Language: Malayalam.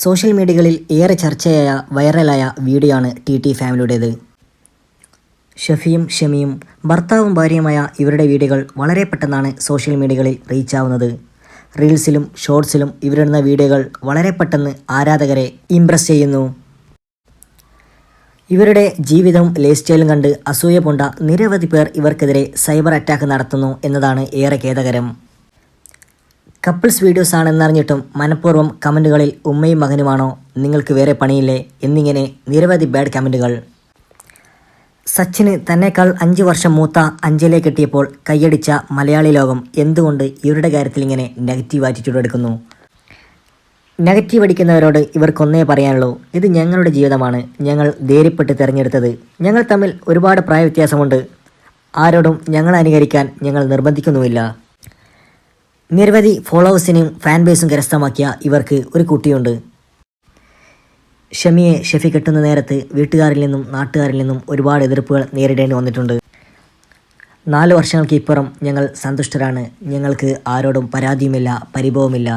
സോഷ്യൽ മീഡിയകളിൽ ഏറെ ചർച്ചയായ വൈറലായ വീഡിയോ ആണ് ടി ടി ഫാമിലിയുടേത്. ഷഫിയും ഷമിയും ഭർത്താവും ഭാര്യയുമായ ഇവരുടെ വീഡിയോകൾ വളരെ പെട്ടെന്നാണ് സോഷ്യൽ മീഡിയകളിൽ റീച്ച് ആവുന്നത്. റീൽസിലും ഷോർട്സിലും ഇവരിടുന്ന വീഡിയോകൾ വളരെ പെട്ടെന്ന് ആരാധകരെ ഇംപ്രസ് ചെയ്യുന്നു. ഇവരുടെ ജീവിതവും ലൈഫ് സ്റ്റൈലും കണ്ട് അസൂയ പൂണ്ട നിരവധി പേർ ഇവർക്കെതിരെ സൈബർ അറ്റാക്ക് നടത്തുന്നു എന്നതാണ് ഏറെ ഖേദകരം. കപ്പിൾസ് വീഡിയോസ് ആണെന്നറിഞ്ഞിട്ടും മനഃപൂർവം കമന്റുകളിൽ ഉമ്മയും മകനുമാണോ? നിങ്ങൾക്ക് വേറെ പണിയില്ലേ? എന്നിങ്ങനെ നിരവധി ബാഡ് കമന്റുകൾ സച്ചിന് തന്നേക്കാൾ അഞ്ച് വർഷം മൂത്ത അഞ്ജലിയെ കിട്ടിയപ്പോൾ കൈയടിച്ച മലയാളി ലോകം എന്തുകൊണ്ട് ഇവരുടെ കാര്യത്തിൽ ഇങ്ങനെ നെഗറ്റീവ് ആറ്റിറ്റ്യൂഡ് എടുക്കുന്നു? നെഗറ്റീവ് അടിക്കുന്നവരോട് ഇവർക്കൊന്നേ പറയാനുള്ളൂ ഇത് ഞങ്ങളുടെ ജീവിതമാണ്. ഞങ്ങൾ ധൈര്യപ്പെട്ട് തിരഞ്ഞെടുത്തത്. ഞങ്ങൾ തമ്മിൽ ഒരുപാട് പ്രായ വ്യത്യാസമുണ്ട് ആരോടും ഞങ്ങളെ അനുകരിക്കാൻ ഞങ്ങൾ നിർബന്ധിക്കുന്നുമില്ല. നിരവധി ഫോളോവേഴ്സിനെയും ഫാൻ ബേസും കരസ്ഥമാക്കിയ ഇവർക്ക് ഒരു കുട്ടിയുണ്ട്. ഷമിയെ ഷെഫി കെട്ടുന്ന നേരത്ത് വീട്ടുകാരിൽ നിന്നും നാട്ടുകാരിൽ നിന്നും ഒരുപാട് എതിർപ്പുകൾ നേരിടേണ്ടി വന്നിട്ടുണ്ട്. നാല് വർഷങ്ങൾക്ക് ഇപ്പുറം ഞങ്ങൾ സന്തുഷ്ടരാണ്. ഞങ്ങൾക്ക് ആരോടും പരാതിയുമില്ല പരിഭവമില്ല.